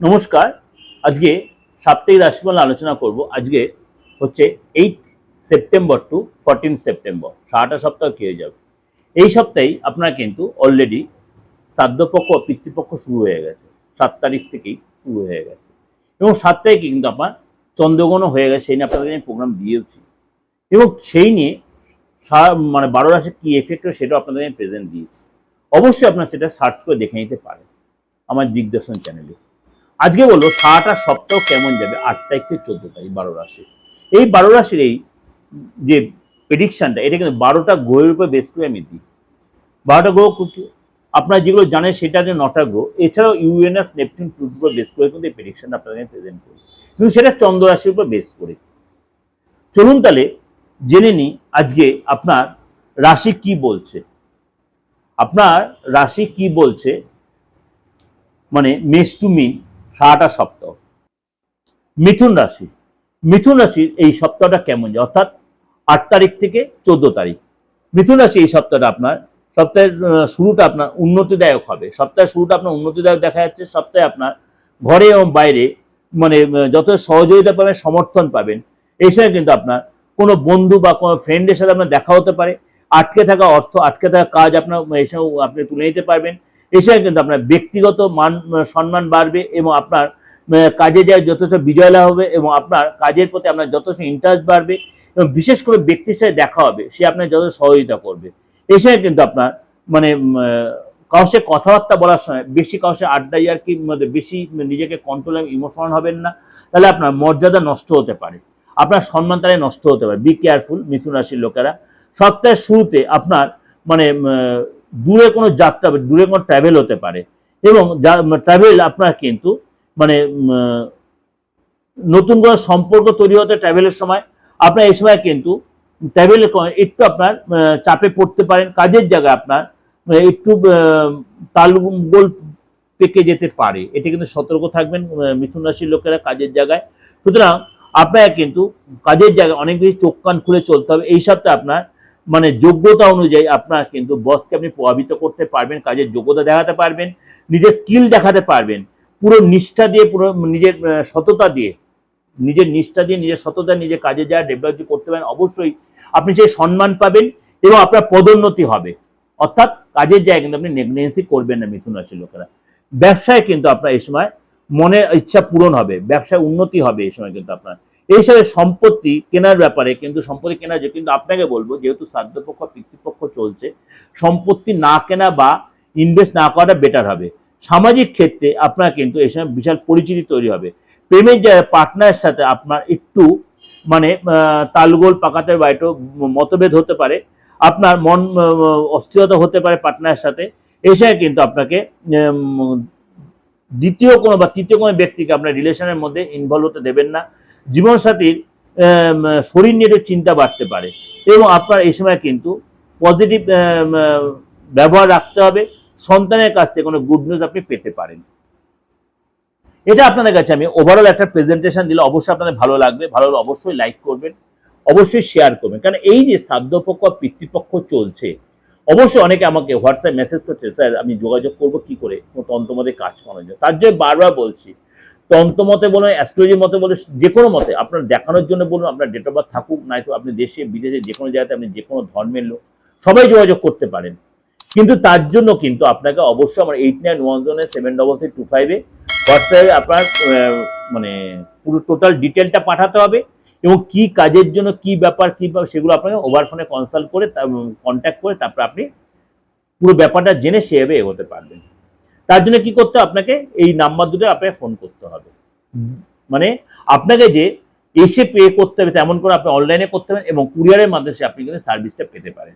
নমস্কার। আজকে সাপ্তাহিক রাশিফল আলোচনা করব। আজকে হচ্ছে eight September to fourteen September সারাটা সপ্তাহ হয়ে যাবে। এই সপ্তাহেই আপনার কিন্তু অলরেডি শ্রাদ্ধপক্ষ পিতৃপক্ষ শুরু হয়ে গেছে। সাত তারিখ থেকেই শুরু হয়ে গেছে। এবং সাত তারিখে কিন্তু আপনার চন্দ্রগ্রহণও হয়ে গেছে, সেই নিয়ে আপনাদের আমি প্রোগ্রাম দিয়েওছি এবং সেই নিয়ে মানে বারো রাশি কী এফেক্ট হয় সেটাও আপনাদের আমি প্রেজেন্ট দিয়েছি। অবশ্যই আপনার সেটা সার্চ করে দেখে নিতে পারেন। আমার দিগদর্শন চ্যানেলে আজকে বলব সারাটা সপ্তাহ কেমন যাবে? আট তারিখ থেকে চোদ্দ তারিখ, বারো রাশি। এই বারো রাশির এই যে প্রেডিকশনটা এটা কিন্তু বারোটা গ্রহের উপর বেস করে আমি দিই। বারোটা গ্রহ আপনারা যেগুলো জানেন সেটা যে নটা গ্রহ। এছাড়াও ইউএনএস নেপচুন প্লুটোর উপর বেস করে কিন্তু এই প্রেডিকশনটা আপনাদের প্রেজেন্ট করি। কিন্তু সেটা চন্দ্র রাশির উপর বেস করে। চলুন তাহলে জেনে নিই আজকে আপনার রাশি কি বলছে। আপনার রাশি কি বলছে? মানে মেষ টু মিন। সারাটা সপ্তাহ। মিথুন রাশি। মিথুন রাশির এই সপ্তাহটা কেমন যায়? অর্থাৎ আট তারিখ থেকে চোদ্দ তারিখ। মিথুন রাশি এই সপ্তাহটা আপনার, সপ্তাহের শুরুটা আপনার উন্নতিদায়ক হবে। সপ্তাহের শুরুটা আপনার উন্নতিদায়ক দেখা যাচ্ছে। সপ্তাহে আপনার ঘরে এবং বাইরে মানে যত সহযোগিতা পাবেন, সমর্থন পাবেন, এই সময় কিন্তু আপনার কোনো বন্ধু বা কোনো ফ্রেন্ডের সাথে আপনার দেখা হতে পারে। আটকে থাকা অর্থ, আটকে থাকা কাজ আপনার, এই সময় আপনি তুলে নিতে পারবেন। সময় কিন্তু আপনার ব্যক্তিগত মান, সম্মান বাড়বে এবং আপনার কাজে যায় যথেষ্ট বিজয় লাভ হবে এবং আপনার কাজের প্রতি আপনার যথেষ্ট ইন্টারেস্ট বাড়বে এবং বিশেষ করে ব্যক্তির সাথে দেখা হবে, সে আপনার যথেষ্ট সহযোগিতা করবে। সময় কিন্তু আপনার মানে সাথে কথাবার্তা বলার সময় বেশি কারোর সাথে আড্ডা আর কি বেশি নিজেকে কন্ট্রোল ইমোশনাল হবেন না, তাহলে আপনার মর্যাদা নষ্ট হতে পারে। আপনার সম্মান তাহলে নষ্ট হতে পারে। বি কেয়ারফুল মিথুন রাশির লোকেরা। সপ্তাহের শুরুতে আপনার মানে দূরে কোনো যাত্রা দূরে কোনো ট্রাভেল হতে পারে। এবং ট্রাভেল আপনার কিন্তু মানে নতুন কোনো সম্পর্ক তৈরি হতে ট্রাভেলের সময় আপনার এই সময় কিন্তু ট্রাভেল একটু আপনার চাপে পড়তে পারেন। কাজের জায়গায় আপনার একটু আহ, তালগোল পেকে যেতে পারে। এটা কিন্তু সতর্ক থাকবেন মিথুন রাশির লোকেরা কাজের জায়গায়। সুতরাং আপনার কিন্তু কাজের জায়গায় অনেক বেশি চোখ কান খুলে চলতে হবে। এই সপ্তাহে আপনার মানে যোগ্যতা অনুযায়ী আপনার কিন্তু বসকে আপনি প্রভাবিত করতে পারবেন, কাজের যোগ্যতা দেখাতে পারবেন, নিজের স্কিল দেখাতে পারবেন। পুরো নিষ্ঠা দিয়ে, পুরো নিজের সততা দিয়ে, নিজের নিষ্ঠা দিয়ে, নিজের সততা নিজের কাজে যা ডেভেলপ করতে পারেন, অবশ্যই আপনি সেই সম্মান পাবেন এবং আপনার পদোন্নতি হবে। অর্থাৎ কাজের জায়গায় কিন্তু আপনি নেগনেন্সি করবেন না মিথুন রাশির লোকেরা। ব্যবসায় কিন্তু আপনার এই সময় মনের ইচ্ছা পূরণ হবে, ব্যবসায় উন্নতি হবে এই সময় কিন্তু আপনার। এই হিসাবে সম্পত্তি কেনার ব্যাপারে কিন্তু সম্পত্তি কেনার যে কিন্তু আপনাকে বলব, যেহেতু শ্রাদ্ধপক্ষ, পিতৃপক্ষ চলছে, সম্পত্তি না কেনা বা ইনভেস্ট না করাটা বেটার হবে। সামাজিক ক্ষেত্রে আপনার কিন্তু এই সময় বিশাল পরিচিতি তৈরি হবে। প্রেমের যে পার্টনারের সাথে আপনার একটু মানে তালগোল, পাকাতে বা একটু মতভেদ হতে পারে। আপনার মন অস্থিরতা হতে পারে পার্টনারের সাথে। এই সময় কিন্তু আপনাকে দ্বিতীয় কোনো বা তৃতীয় কোনো ব্যক্তিকে আপনার রিলেশনের মধ্যে ইনভলভ হতে দেবেন না। জীবনসাথীর শরীর নিয়ে চিন্তা বাড়তে পারে। এবং আপনার এই সময় কিন্তু পজিটিভ ব্যবহার রাখতে হবে। সন্তানের কাছ থেকে কোনো গুড নিউজ আপনি পেতে পারেন। এটা আপনাদের কাছে আমি ওভারঅল একটা প্রেজেন্টেশন দিলে অবশ্যই আপনাদের ভালো লাগবে। ভালো অবশ্যই লাইক করবেন। অবশ্যই শেয়ার করবেন। কারণ এই যে শ্রাদ্ধপক্ষ পিতৃপক্ষ চলছে, অবশ্যই অনেকে আমাকে হোয়াটসঅ্যাপ মেসেজ করছে, স্যার, আমি যোগাযোগ করব কি করে? তন্ত্রমতে কাজ করানোর জন্য। তার জন্য বারবার বলছি তন্ত্রমতে বলুন অ্যাস্ট্রোলজির মতে বলুন যে কোনো মতে, আপনার দেখানোর জন্য বলুন, আপনার ডেট অফ বার্থ থাকুক, নয়তো আপনি দেশে, বিদেশে যে কোনো জায়গাতে আপনি যে কোনো ধর্মের লোক, সবাই যোগাযোগ করতে পারেন। কিন্তু তার জন্য কিন্তু আপনাকে অবশ্যই আমার এইট নাইন ওয়ান জোনে সেভেন ডবল থ্রি টু ফাইভে হোয়াটসঅ্যাপে আপনার মানে পুরো টোটাল ডিটেলটা পাঠাতে হবে এবং কি কাজের জন্য কি ব্যাপার, কি সেগুলো আপনাকে ওভার ফোনে কনসাল্ট করে কন্ট্যাক্ট করে তারপর আপনি পুরো ব্যাপারটা জেনে সেভাবে এগোতে পারবেন। তার জন্য কি করতে? আপনাকে এই নাম্বার দুটো আপনাকে ফোন করতে হবে মানে আপনাকে যে এসে পে করতে হবে, তেমন করে আপনি অনলাইনে করতে পারেন এবং কুরিয়ারের মাধ্যমে আপনি কিন্তু সার্ভিসটা পেতে পারেন